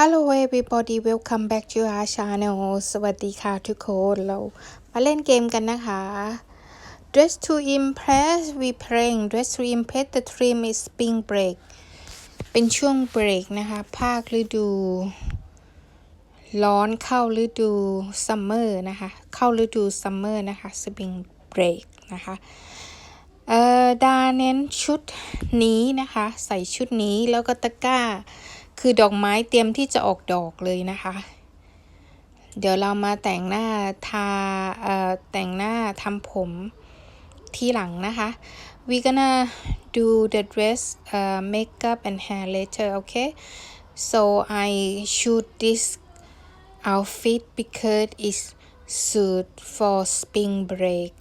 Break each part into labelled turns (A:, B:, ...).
A: Hello everybody welcome back to our channel สวัสดีค่ะทุกคน เรามาเล่นเกมกันนะคะ Dress to impress we playing Dress to impress the theme is spring break เป็นช่วงเบรกนะคะ ภาคฤดู ร้อนเข้าฤดูซัมเมอร์นะคะ เข้าฤดูซัมเมอร์นะคะ spring break นะคะเอ่อดาเน้นชุดนี้นะคะ ใส่ชุดนี้แล้วก็ตะกร้า คือดอกไม้เตรียมที่จะออกดอกเลยนะคะ เดี๋ยวเรามาแต่งหน้าทาเอ่อแต่งหน้าทำผมที่หลังนะคะ we gonna do the dress uh, makeup and hair later okay so I shoot this outfit because it's suit for spring break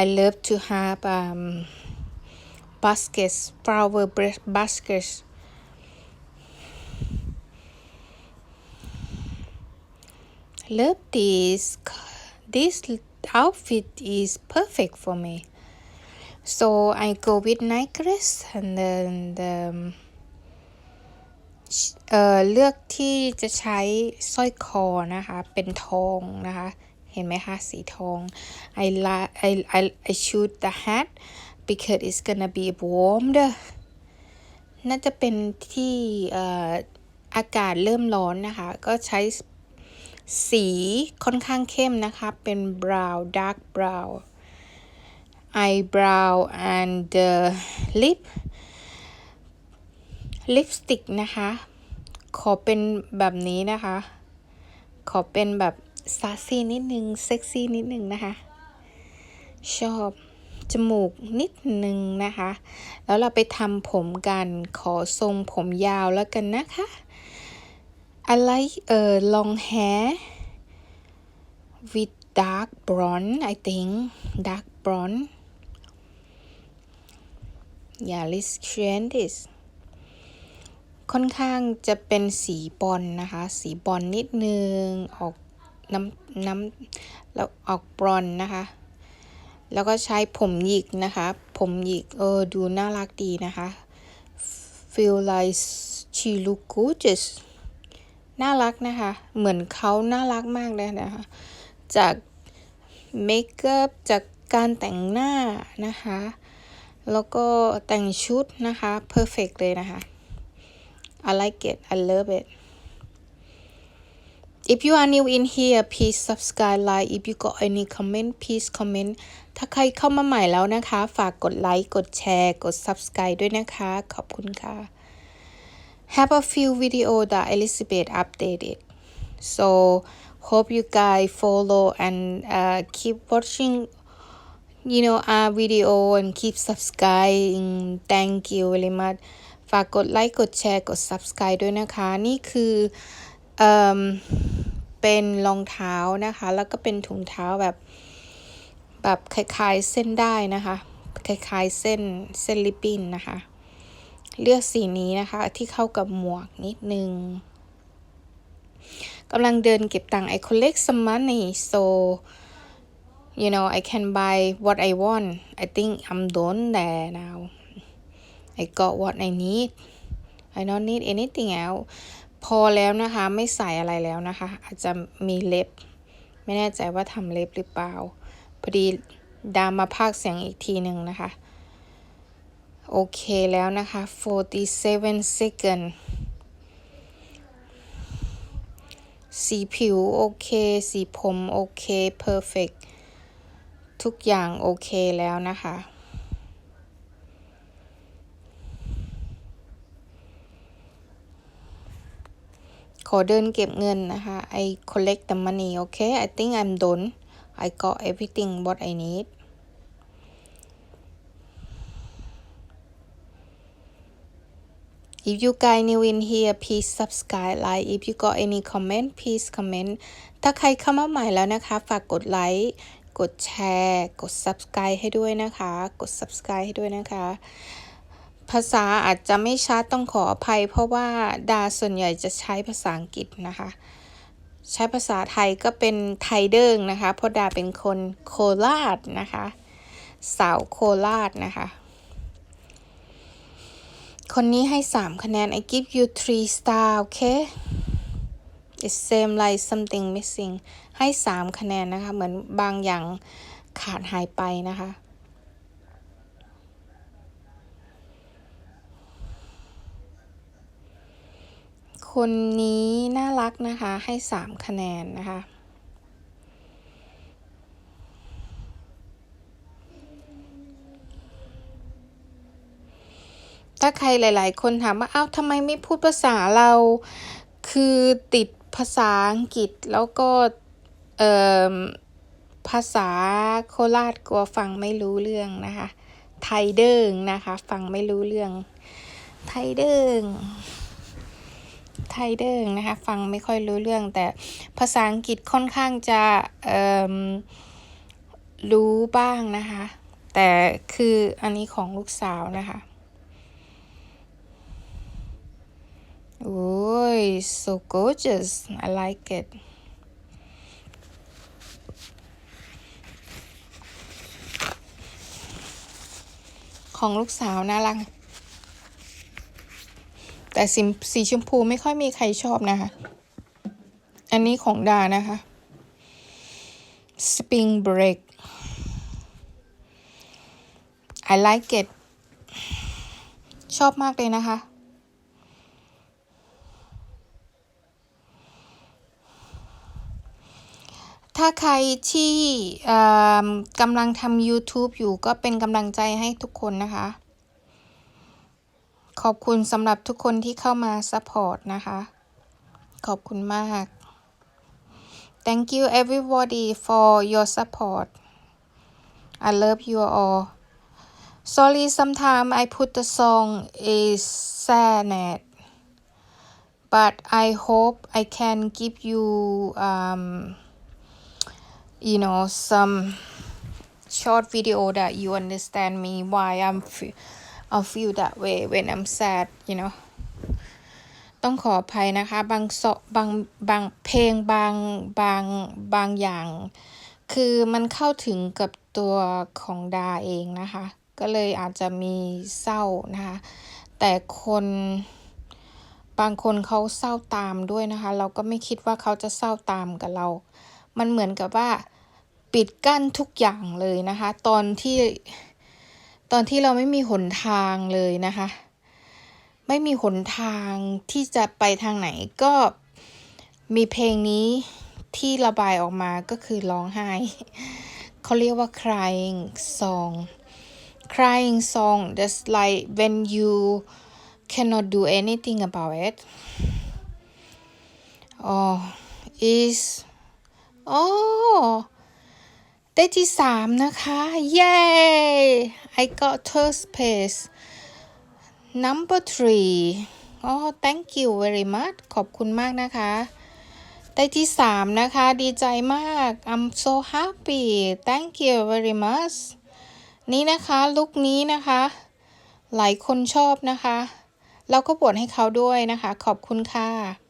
A: I love to have um, baskets flower bas- baskets love this this outfit is perfect for me so I go with necklace and then the เอ่อเลือกที่จะใช้สร้อยคอนะคะ เป็นทองนะคะ เห็นไหมคะ สีทอง I like I I I shoot the hat because it's gonna be warm เด้อน่าจะเป็นที่เอ่ออากาศเริ่มร้อนนะคะ ก็ใช้ สีค่อนข้างเข้มนะคะ เป็น brown dark brown eyebrow and the lip ลิปสติกนะคะ ขอเป็นแบบนี้นะคะ ขอเป็นแบบซาซี่นิดนึง เซ็กซี่นิดนึงนะคะ ชอบจมูกนิดนึงนะคะ แล้วเราไปทำผมกัน ขอทรงผมยาวแล้วกันนะคะ I like เอ่อ long hair with dark blonde I think dark blonde yeah let's change this ค่อนข้างจะเป็นสีบอลนะคะ สีบอลนิดนึง ออกน้ำน้ำแล้วออกบรอนนะคะ แล้วก็ใช้ผมหยิกนะคะ ผมหยิกเออดูน่ารักดีนะคะ feel like she look gorgeous น่ารักนะคะ เหมือนเขาน่ารักมากเลยนะคะ จากเมคอัพจากการแต่งหน้านะคะ แล้วก็แต่งชุดนะคะ perfect เลยนะคะ I like it I love it If you are new in here please subscribe like if you got any comment please comment ถ้าใครเข้ามาใหม่แล้วนะคะ ฝากกดไลค์ กดแชร์ กด subscribe ด้วยนะคะ ขอบคุณค่ะ Have a few video that Elizabeth updated so hope you guys follow and uh, keep watching you know our video and keep subscribing thank you very much ฝากกดไลค์กดแชร์กด subscribe ด้วยนะคะ นี่คือเอ่มเป็นรองเท้านะคะ แล้วก็เป็นถุงเท้าแบบ แบบคล้ายๆเส้นได้นะคะ คล้ายๆเส้นเส้นลิปปิ้นนะคะ เลือกสีนี้นะคะ ที่เข้ากับหมวกนิดนึงกำลังเดินเก็บตังค์ I collect some money so you know I can buy what I want I think I'm done there now I got what I need I don't need anything else พอแล้วนะคะ ไม่ใส่อะไรแล้วนะคะ อาจจะมีเล็บ ไม่แน่ใจว่าทำเล็บหรือเปล่า พอดีดามมาพากเสียงอีกทีหนึ่งนะคะ โอเคแล้วนะคะ 47 second สีผิวโอเค สีผมโอเค perfect ทุกอย่างโอเคแล้วนะคะ ขอเดินเก็บเงินนะคะ I collect the money okay I think I'm done I got everything what I need If you guys new in here please subscribe like if you got any comment please comment ถ้าใครเข้ามาใหม่แล้วนะคะ ฝากกดไลค์กดแชร์ กด subscribe ให้ด้วยนะคะ กด subscribe ให้ด้วยนะคะ ภาษาอาจจะไม่ชัดต้องขออภัย เพราะว่าดาส่วนใหญ่จะใช้ภาษาอังกฤษนะคะ ใช้ภาษาไทยก็เป็นไทยเดิงนะคะ เพราะดาเป็นคนโคราชนะคะ สาวโคราชนะคะ คนนี้ให้ 3 คะแนน I give you three star okay it seem like something missing ให้สามคะแนนนะคะ เหมือนบางอย่างขาดหายไปนะคะ คนนี้น่ารักนะคะ ให้สามคะแนนนะคะ ถ้าใครหลาย ๆ คนถามว่าอ้าวทำไมไม่พูดภาษาเรา คือติดภาษาอังกฤษแล้วก็เอ่อภาษาโคราชกลัวฟังไม่รู้เรื่องนะคะ ไทยเดิงนะคะ ฟังไม่รู้เรื่อง ไทยเดิงไทยเดิงนะคะ ฟังไม่ค่อยรู้เรื่อง แต่ภาษาอังกฤษค่อนข้างจะรู้บ้างนะคะ แต่คืออันนี้ของลูกสาวนะคะ โอ้ย so gorgeous I like it ของลูกสาวน่ารัก แต่สีสีชมพูไม่ค่อยมีใครชอบนะคะ อันนี้ของดานะคะ spring break I like it ชอบมากเลยนะคะาใครที่กำลังทำ YouTube อยู่ก็เป็นกำลังใจให้ทุกคนนะคะ ขอบคุณสำหรับทุกคนที่เข้ามา support นะคะ ขอบคุณมาก Thank you everybody for your support I love you all Sorry sometime I put the song is sad but I hope I can give you um you know some short video that you understand me why I'm fe- I feel that way when I'm sad you know ต้องขออภัยนะคะ บางโซบางบางเพลงบางบางบางอย่าง คือมันเข้าถึงกับตัวของดาเองนะคะ ก็เลยอาจจะมีเศร้านะคะ แต่คนบางคนเขาเศร้าตามด้วยนะคะ เราก็ไม่คิดว่าเขาจะเศร้าตามกับเรา มันเหมือนกับว่าปิดกั้นทุกอย่างเลยนะคะ ตอนที่ตอนที่เราไม่มีหนทางเลยนะคะ ไม่มีหนทางที่จะไปทางไหนก็มีเพลงนี้ที่ระบายออกมาก็คือร้องไห้ เขาเรียกว่า crying song crying song that's like when you cannot do anything about it oh is oh ได้ที่สามนะคะ yay I got third place number three อ๋อ thank you very much ขอบคุณมากนะคะ ได้ที่สามนะคะ ดีใจมาก I'm so happy thank you very much นี่นะคะลุคนี้นะคะ หลายคนชอบนะคะ เราก็บวชให้เขาด้วยนะคะ ขอบคุณค่ะ